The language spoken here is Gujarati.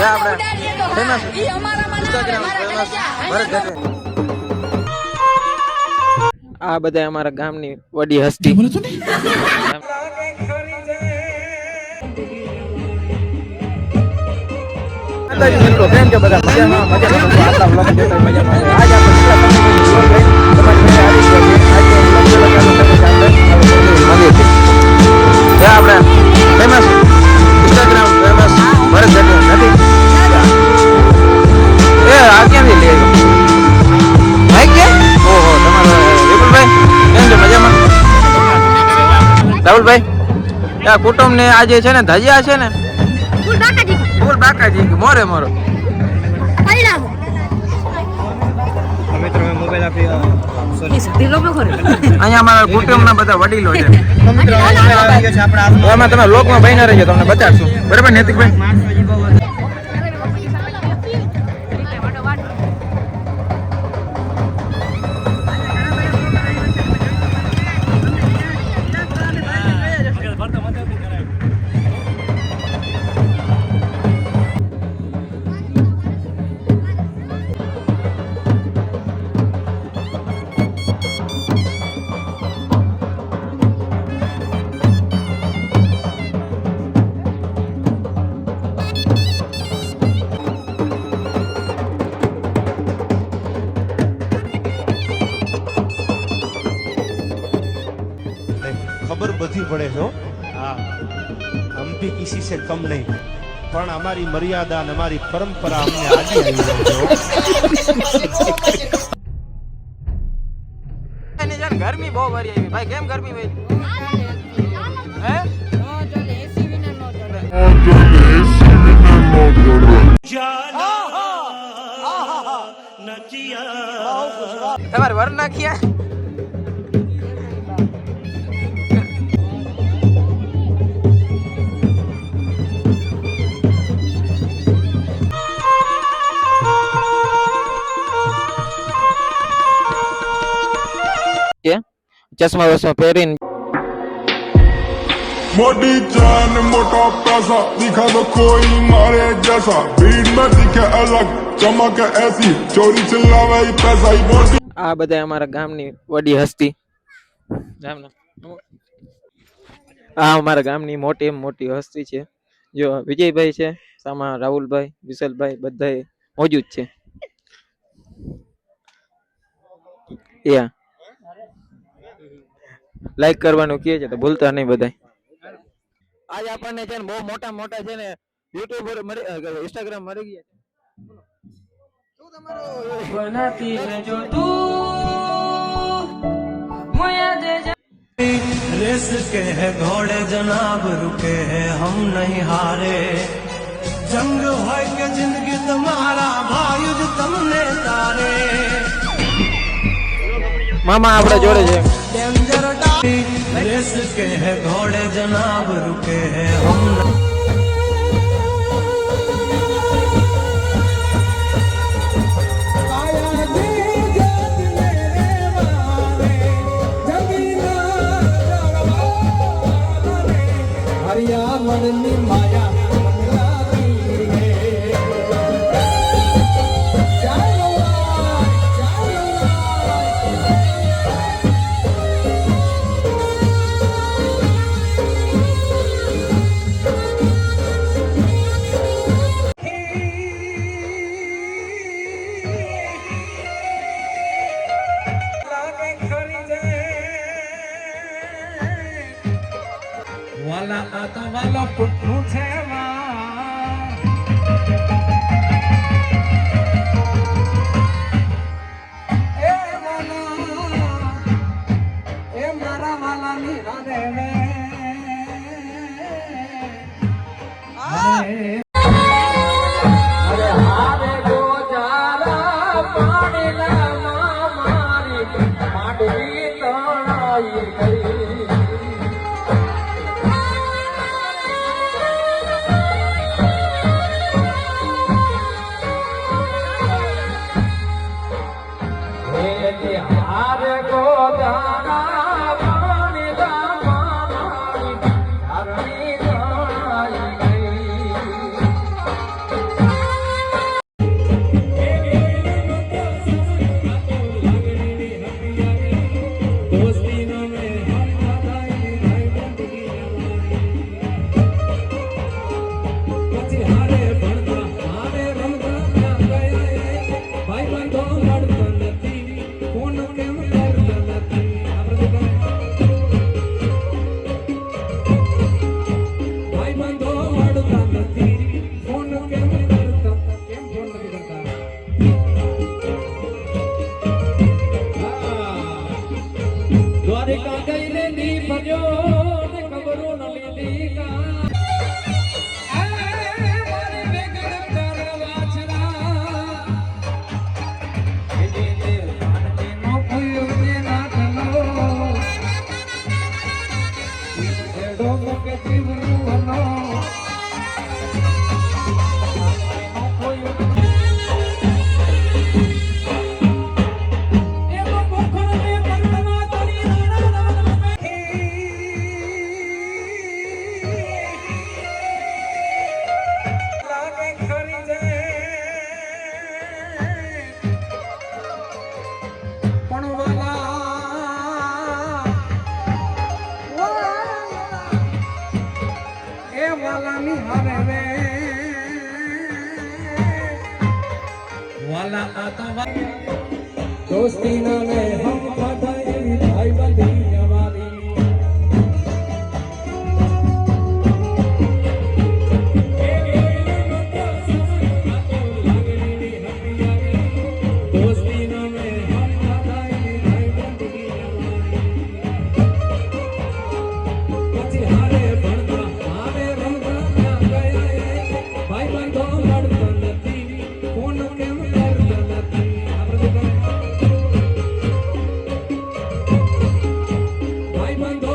જે આપણે ફેમસ. Instagram famous. ભરત આ બધા અમારા ગામની વડી હસ્તી. કેમ છે બધા? મજામાં? મજામાં? આટલા vlog જોતા હોય મજામાં. હોય. આજ આપણે રાહુલભાઈ આ કુટુંબ ને આજે છે ને ધજિયા છે ને? ફૂલ બાકાજી મોરે મોરો. અહીંયા અમારા કુટુંબના બધા વડીલો છે. એમાં તમે લોકમાં બહીને રહેજો તમને બતાડશું. બરાબર નૈતિકભાઈ? બધી પડે છે, હા. હમ ભી કિસી સે કમ નહીં. પણ અમારી મર્યાદા અને અમારી પરંપરા અમને આજે આવી છે ગરમી બહુ ભરી આવી. ભાઈ, કેમ ગરમી ભાઈ તમારે વર નાખ્યા ચશ્મા વસમાં પહેરીને મોટી જાન મોટો પાસા દિખા કોઈ મારે જસા. ભીડમાં દિખે અલગ ચમક એસી. ચોરી ચલાવાય પૈસા મોટી. આ બધા અમારા ગામની વડી હસ્તી. આ અમારા ગામની મોટી મોટી હસ્તી છે. જો વિજયભાઈ છે સામા રાહુલભાઈ વિશાલભાઈ બધા મોજુદ છે. Yeah. લાઈક કરવાનું કહે છે તો ભૂલતા નહીં બધાય આજ આપણને છે ને બહુ મોટા મોટા છે ને યુટ્યુબર મળી ઇન્સ્ટાગ્રામ મળી ગયા છે શું તમારો बनाती है जो तू मुझे दे जा रेस के हैं घोड़े जनाब रुके हैं हम नहीं हारे जंग હોય કે જિંદગી તમારા ભાઈ જ તમને તારે મામા આપણે જોડે છે. હરિયા મનની માયા વાલા દાદા તો વાલા પુટનું છે મારી માટી તણાઈ ગઈ. હારે ગોદાના એ વાલાની હારે રે. વાલા આતા દોસ્તી ના ને હમ બધા એવી ભાઈ બંધી. Pai mandou.